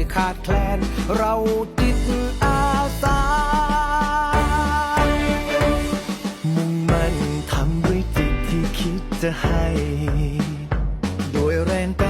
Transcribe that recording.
ยขาดแคลน เราจิตอาสา มุ่งมันทำด้วยจิตที่คิดจะให้ โดยแรงกา